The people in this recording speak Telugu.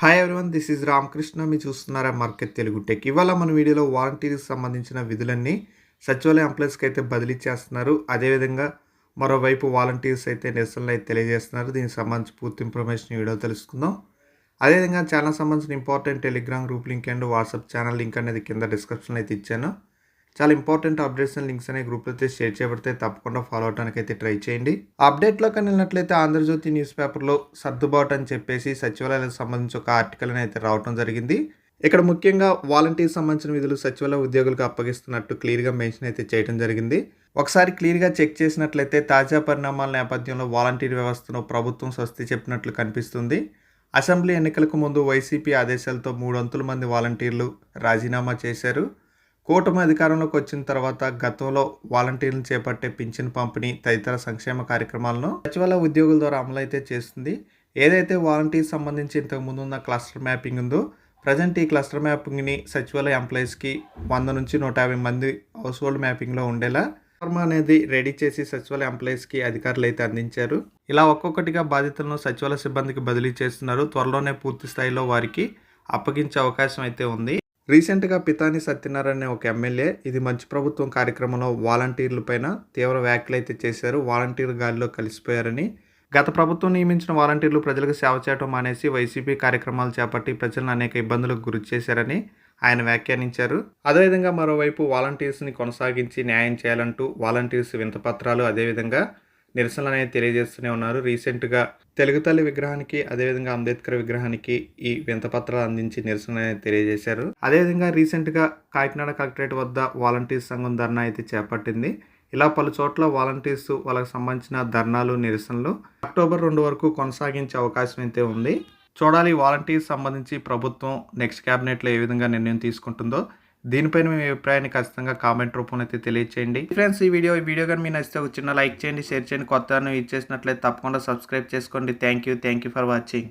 Hi everyone this is Ramakrishna మీరు చూస్తున్నారా మార్కెట్ తెలుగు టెక్ ఇవాళ మన వీడియోలో వాలంటీర్కి సంబంధించిన విధులన్నీ సచివాలయ ఎంప్లాయీస్కి అయితే బదిలీ చేస్తున్నారు. అదేవిధంగా మరోవైపు వాలంటీర్స్ అయితే నిరసనలు అయితే తెలియజేస్తున్నారు. దీనికి సంబంధించి పూర్తి ఇన్ఫర్మేషన్ వీడియో తెలుసుకుందాం. అదేవిధంగా ఛానల్ సంబంధించిన important Telegram group link and WhatsApp channel link అనేది కింద డిస్క్రిప్షన్లో అయితే ఇచ్చాను. చాలా ఇంపార్టెంట్ అప్డేట్స్ అండ్ లింక్స్ అనే గ్రూప్లో అయితే షేర్ చేయబడితే తప్పకుండా ఫాలో అవడానికి అయితే ట్రై చేయండి. అప్డేట్లో కానీ వెళ్ళినట్లయితే ఆంధ్రజ్యోతి న్యూస్ పేపర్లో సర్దుబాటు అని చెప్పేసి సచివాలయాలకు సంబంధించి ఒక ఆర్టికల్ అయితే రావడం జరిగింది. ఇక్కడ ముఖ్యంగా వాలంటీర్ సంబంధించిన విధులు సచివాలయ ఉద్యోగులకు అప్పగిస్తున్నట్టు క్లియర్గా మెన్షన్ అయితే చేయడం జరిగింది. ఒకసారి క్లియర్గా చెక్ చేసినట్లయితే తాజా పరిణామాల నేపథ్యంలో వాలంటీర్ వ్యవస్థను ప్రభుత్వం స్వస్తి చెప్పినట్లు కనిపిస్తుంది. అసెంబ్లీ ఎన్నికలకు ముందు వైసీపీ ఆదేశాలతో మూడు వంతుల మంది వాలంటీర్లు రాజీనామా చేశారు. కూటమి అధికారంలోకి వచ్చిన తర్వాత గతంలో వాలంటీర్లు చేపట్టే పింఛన్ పంపిణీ తదితర సంక్షేమ కార్యక్రమాలను సచివాలయ ఉద్యోగుల ద్వారా అమలైతే చేస్తుంది. ఏదైతే వాలంటీర్ సంబంధించి ఇంతకు ముందు ఉన్న క్లస్టర్ మ్యాపింగ్ ఉందో ప్రజెంట్ ఈ క్లస్టర్ మ్యాపింగ్ని సచివాలయ ఎంప్లాయీస్కి వంద నుంచి నూట యాభై మంది హౌస్ హోల్డ్ మ్యాపింగ్లో ఉండేలా ఫార్మ్ అనేది రెడీ చేసి సచివాలయ ఎంప్లాయీస్కి అధికారులు అయితే అందించారు. ఇలా ఒక్కొక్కటిగా బాధితులను సచివాలయ సిబ్బందికి బదిలీ చేస్తున్నారు. త్వరలోనే పూర్తి స్థాయిలో వారికి అప్పగించే అవకాశం అయితే ఉంది. రీసెంట్గా పితాని సత్యనారాయణ అనే ఒక ఎమ్మెల్యే ఇది మంచి ప్రభుత్వం కార్యక్రమంలో వాలంటీర్లపైన తీవ్ర వ్యాఖ్యలు అయితే చేశారు. వాలంటీర్ గాలిలో కలిసిపోయారని గత ప్రభుత్వం నియమించిన వాలంటీర్లు ప్రజలకు సేవ చేయడం మానేసి వైసీపీ కార్యక్రమాలు చేపట్టి ప్రజలను అనేక ఇబ్బందులకు గురి చేశారని ఆయన వ్యాఖ్యానించారు. అదేవిధంగా మరోవైపు వాలంటీర్స్ని కొనసాగించి న్యాయం చేయాలంటూ వాలంటీర్స్ వింతపత్రాలు అదేవిధంగా నిరసనలు అనేది తెలియజేస్తూనే ఉన్నారు. రీసెంట్గా తెలుగు తల్లి విగ్రహానికి అదేవిధంగా అంబేద్కర్ విగ్రహానికి ఈ వింతపత్రాలు అందించి నిరసన అనేది తెలియజేశారు. అదేవిధంగా రీసెంట్గా కాకినాడ కలెక్టరేట్ వద్ద వాలంటీర్స్ సంఘం ధర్నా అయితే చేపట్టింది. ఇలా పలు చోట్ల వాలంటీర్స్ వాళ్ళకి సంబంధించిన ధర్నాలు నిరసనలు అక్టోబర్ రెండు వరకు కొనసాగించే అవకాశం అయితే ఉంది. చూడాలి వాలంటీర్స్ సంబంధించి ప్రభుత్వం నెక్స్ట్ క్యాబినెట్లో ఏ విధంగా నిర్ణయం తీసుకుంటుందో. దీనిపైన మీ అభిప్రాయాన్ని ఖచ్చితంగా కామెంట్ రూపంలో అయితే తెలియచేయండి. ఫ్రెండ్స్ ఈ వీడియో ఈ వీడియో కానీ మీ నచ్చితే చిన్న లైక్ చేయండి షేర్ చేయండి. కొత్త ఇచ్చేసినట్లయితే తప్పకుండా సబ్స్క్రైబ్ చేసుకోండి. Thank you thank you for watching